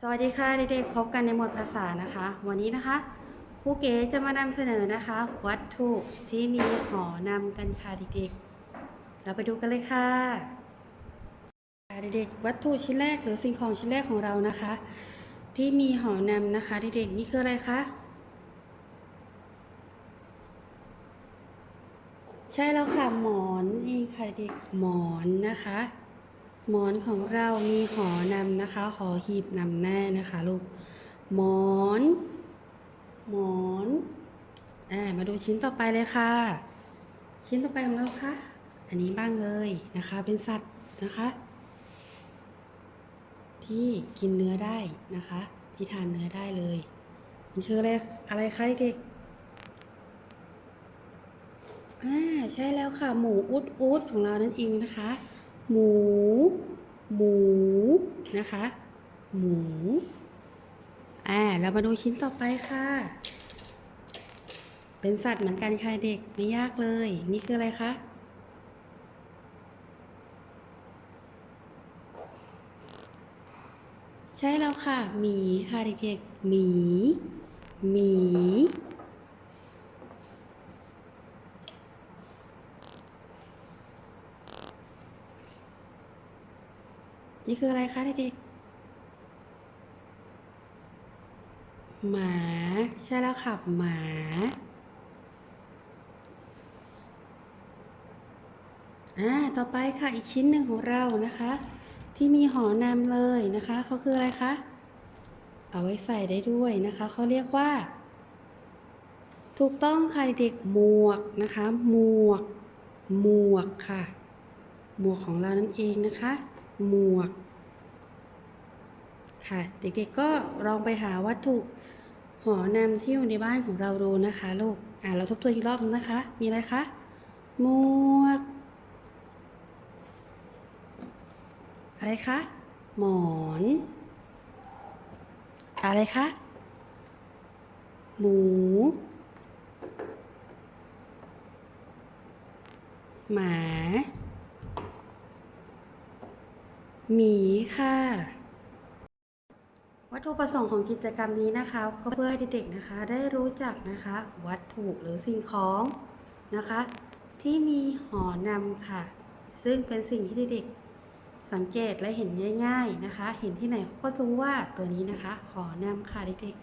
สวัสดีค่ะเด็กๆพบกันในหมวดภาษานะคะ วันนี้นะคะครูเก๋จะมานำเสนอนะคะ วัตถุที่มีหอนำกันค่ะเด็กๆ เราไปดูกันเลยค่ะค่ะเด็กๆวัตถุชิ้นแรกหรือสิ่งของชิ้นแรกของเรานะคะ ที่มีหอนำนะคะเด็กๆนี่คืออะไรคะใช่แล้วค่ะหมอนนี่ค่ะเด็กๆหมอนนะคะ หมอนของเรามีหอนำนะคะ หอหีบนำหน้านะคะลูก หมอน หมอน อ่า มาดูชิ้นต่อไปเลยค่ะ ชิ้นต่อไปของเราค่ะ อันนี้บ้างเลยนะคะ เป็นสัตว์นะคะ ที่กินเนื้อได้นะคะ ที่ทานเนื้อได้เลย มันคืออะไร อะไรคะเด็กอ่า ใช่แล้วค่ะ หมูอุดอุดของเรานั่นเองนะคะ หมู หมู นะคะ หมู อ่า เรามาดูชิ้นต่อไปค่ะ เป็นสัตว์เหมือนกันค่ะเด็ก ไม่ยากเลย นี่คืออะไรคะใช่แล้วค่ะ หมีค่ะเด็กๆ หมี หมี นี่คืออะไรคะเด็กๆ หมา ใช่แล้วค่ะหมา อ่า ต่อไปค่ะอีกชิ้นหนึ่งของเรานะคะ ที่มีหอนำเลยนะคะเขาคืออะไรคะ เอาไว้ใส่ได้ด้วยนะคะเขาเรียกว่า ถูกต้องค่ะเด็กหมวกนะคะ หมวก หมวกค่ะ หมวกของเรานั่นเองนะคะ หมวก ค่ะ เด็กๆก็ลองไปหาวัตถุหอนำที่อยู่ในบ้านของเราดูนะคะลูก อ่าเราทบทวนอีกรอบนึงนะคะ มีอะไรคะหมวก อะไรคะ หมอน อะไรคะ หมู หมา หมีค่ะ วัตถุประสงค์ของกิจกรรมนี้นะคะ ก็เพื่อให้เด็กๆนะคะ ได้รู้จักนะคะ วัตถุหรือสิ่งของนะคะ ที่มีหอนำค่ะ ซึ่งเป็นสิ่งที่เด็กๆสังเกตและเห็นง่าย ๆนะคะ เห็นที่ไหนก็รู้ว่าตัวนี้นะคะ หอนำค่ะเด็ก